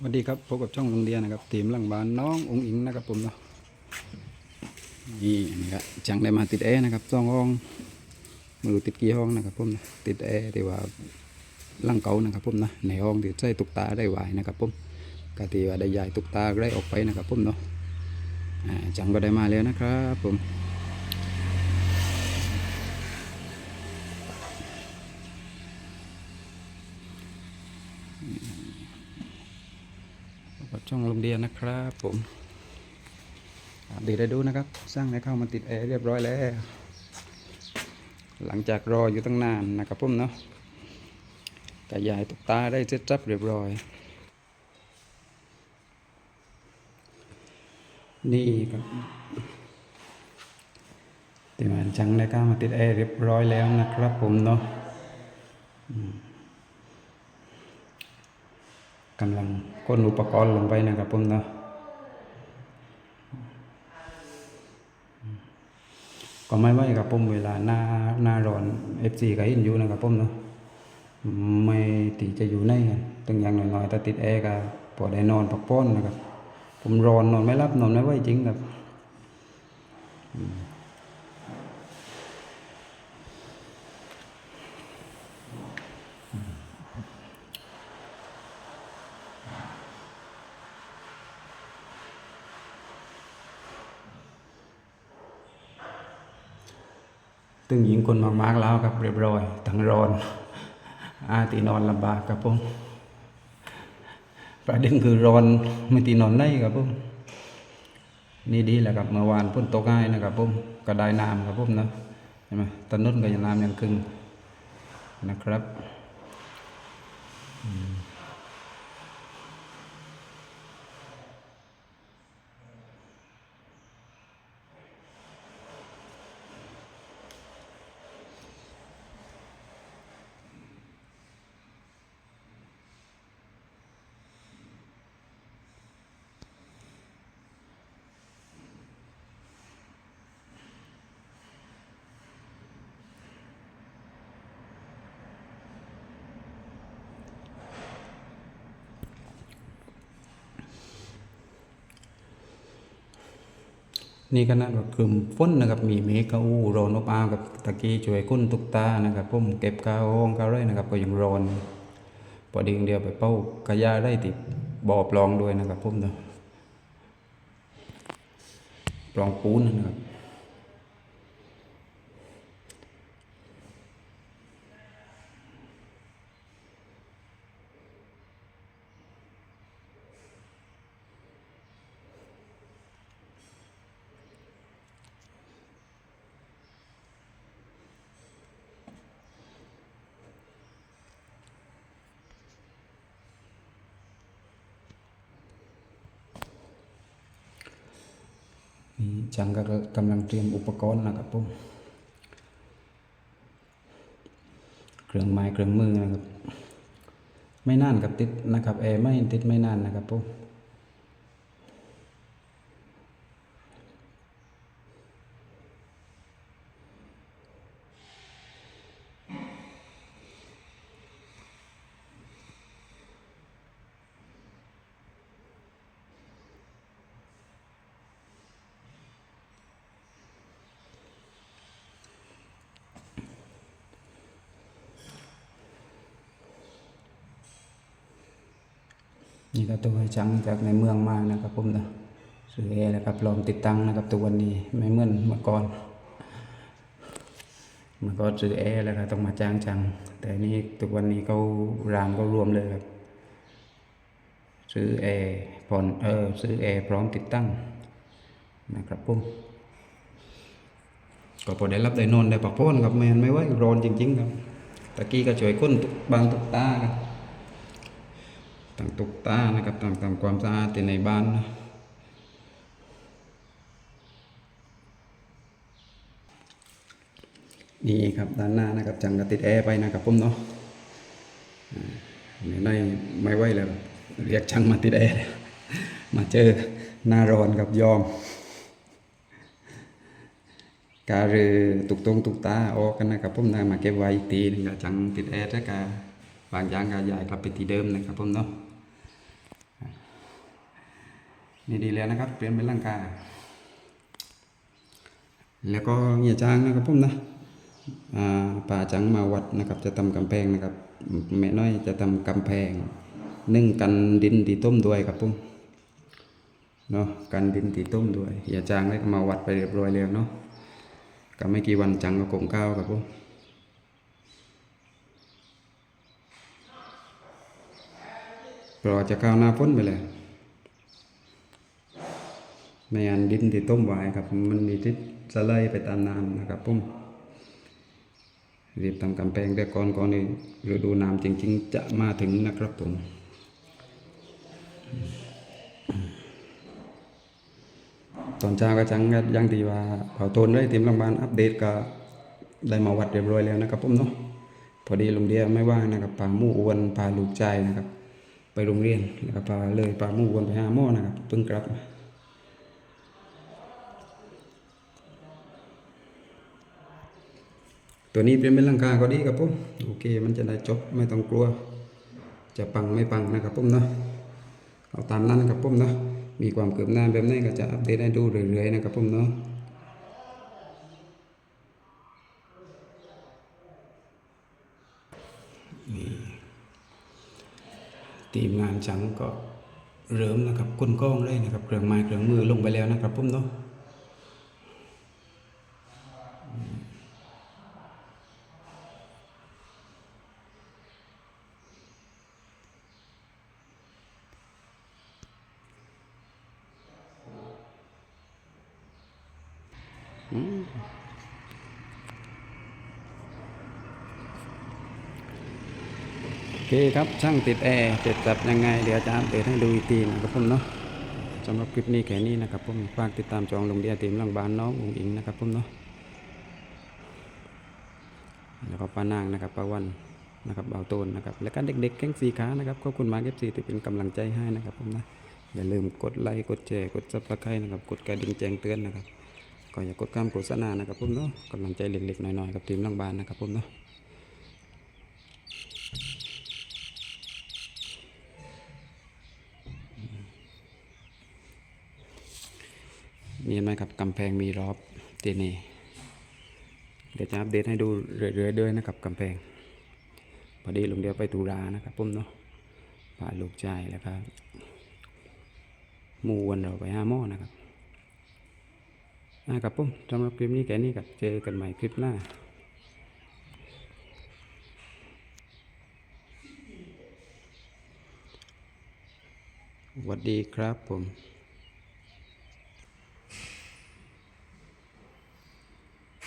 สวัสดีครับพบกับช่องโรงเรียนนะครับทีมหลังบ้านน้ององอิงนะครับผมเนาะนี่นะครับจังได้มาติดแอร์นะครับสองห้องไมือติดกี่ห้องนะครับผมติดแอร์ที่ว่าหลังเก่านะครับผมนะในห้องที่ใช้ตุกตาได้ไหวนะครับผมกที่ว่าได้ย้ายตุกตาได้ออกไปนะครับผมเนาะจังก็ได้มาแล้วนะครับผมกับ ช่องลมเดียนะครับผมเดี๋ยวได้ดูนะครับ สร้างให้เข้ามาติดแอร์เรียบร้อยแล้ว หลังจากรออยู่ตั้งนานนะครับผมเนาะกระยายตุกตาได้เสร็จจับเรียบร้อย นี่ครับทีมงานช่างได้เข้ามาติดแอร์เรียบร้อยแล้วนะครับผมเนาะ กำลังก้นอุปกรณ์ลงไปนะครับผมเนาะก็ไม่ไหวกับผมเวลาหน้าหน้าร้อนเอฟซีก็เห็นอยู่นะครับผมเนาะไม่ตีจะอยู่ในกันตั้งอย่างหน่อยๆแต่ติดแอร์ก็พอได้นอนพักผ่อนนะครับ ผมร้อนนอนไม่รับนอนไม่ไหวจริงครับ ตึงหญิงคนมากๆแล้วครับเรียบร้อยทั้งร้อน อาตีนอนลำบากครับผมประเด็นคือร้อนไม่ตีนอนได้ครับผมนี่ดีแหละครับเมื่อวานฝนตกง่ายนะครับผมก็ได้น้ำครับผมนะเห็นไหมตนนู้นก็ยังน้ำยังคึงนะครับ นี่ขนาดว่ากลุ่มฝนนะครับ มีเมฆกอูร้อนอบอ้าวกับตะกี้ช่วยกุ้นตุกตานะครับผมเก็บกาวห้องกาวไรนะครับ ก็ยังร้อนพอดีเดียวไปเป้ากระยาได้ติดบอบลองด้วยนะครับผมเนาะปลองปูนนะครับ นี่จังก็กำลังเตรียมอุปกรณ์นะครับผมเครื่องไม้เครื่องมือนะครับ ไม่นานกับติดนะครับแอร์ไม่ติดไม่นานนะครับผม นี่ก็ตัวจังจากในเมืองมานะครับผมนะซื้อแอร์นะครับลองติดตั้งนะครับตัววันนี้ไม่เหมือนเมื่อก่อนเมื่อก่อนซื้อแอร์แล้วก็ต้องมาจ้างจังแต่นี่ทุกวันนี้เขารางก็รวมเลยครับซื้อแอร์ผ่อนเออซื้อแอร์พร้อมติดตั้งนะครับผมก็พอได้รับได้นอนได้ปักพ้นครับแมนไม่ไหวร้อนจริง ๆ ครับตะกี้ก็ช่วยก้นบางตุกตาครับ ต่างตุกตานะครับต่ามตามความสะอาดที่ในบ้านนะนี่ครับด้านหน้านะครับจังก็ติดแอร์ไปนะครับผมเนาะไม่ได้ไม่ไหวแล้วเรียกช่างมาติดแอร์มาเจอหน้าร้อนกับยอมการือตุกตรงตุกตาออกกันนะครับผมนะมาเก็บไว้อีกทีนึงก็จังติดแอร์แล้วก็บางอย่างก็ย้ายกลับไปที่เดิมนะครับผมเนาะ นี่ดีแล้วนะครับเปลี่ยนเป็นร่างกายแล้วก็เหี่ยจางนะครับผมนะป่าจังมาวัดนะครับจะทำกำแพงนะครับแม่น้อยจะทำกำแพงนึ่งกันดินตีต้มด้วยครับผมเนาะกันดินตีต้มด้วยเหี่ยจางได้มาวัดไปเรียบร้อยแล้วเนาะก็ไม่กี่วันจังก็คงก้าวครับผมรอจะก้าวหน้าพ้นไปเลย ไม่อันดินที่ต้มไว้ครับ มันมีทิศสไลด์ไปตามน้ำนะครับผมรีบทำกำแพงแต่ก่อนก่อนนี้ฤดูน้ำจริง ๆ จะมาถึงนะครับผมตอนเช้าก็จังก็ยังที่ว่าเผาทนได้ทีมโรงพยาบาลอัปเดตก็ได้มาวัดเรียบร้อยแล้วนะครับผมเนาะพอดีลุงเดียไม่ว่างนะครับพาหมู่อ้วนพาลูกชายนะครับ ไปโรงเรียนแล้วก็พาเลยพาหมู่อ้วนไปหาหมอนะครับเพิ่งกลับมา ตัวนี้เป็นเป็นลังกาก็ดีครับผมโอเค มันจะได้จบไม่ต้องกลัว จะปังไม่ปังนะครับผมเนาะเอาตามนั้นนะครับผมเนาะมีความคือบหน้าแบบนี้ก็จะอัปเดตให้ดูเรื่อยๆนะครับผมเนาะนี่ทีมงานจังก็เริ่มนะครับก้นกล้องเลยนะครับเครื่องไม้เครื่องมือลงไปแล้วนะครับผมเนาะ โอเคครับช่างติดแอร์เสร็จสับยังไง เดี๋ยวจะอัปเดตให้ดูอีกทีนะครับผมเนาะสำหรับคลิปนี้แค่นี้นะครับผมฝากติดตามจองลงเดียทีมลังบ้านน้องอุ๋งอิงนะครับผมเนาะแล้วก็ป้านางนะครับป้าวันนะครับเบาโตนนะครับแล้วก็เด็กๆแก๊งสีขานะครับขอบคุณมากเอฟซีที่เป็นกำลังใจให้นะครับผมนะอย่าลืมกดไลค์กดแชร์กดซับสไครต์นะครับกดกระดิ่งแจ้งเตือนนะครับ ก็อย่ากดข้ามโฆษณานะครับผมเนาะกำลังใจเล็กๆน้อยๆกับทีมลังบานนะครับผมเนาะมีไหมครับกำแพงมีรอบตีนี่เดี๋ยวจะอัปเดตให้ดูเรื่อยๆด้วยนะครับกำแพงพอดีลงเดียวไปตุลานะครับผมเนาะพาลูกชายแล้วก็หมู่วันเราไปห้าหม้อนะครับ นะครับผมสำหรับคลิปนี้แค่นี้ครับเจอกันใหม่คลิปหน้าสวัสดีครับผม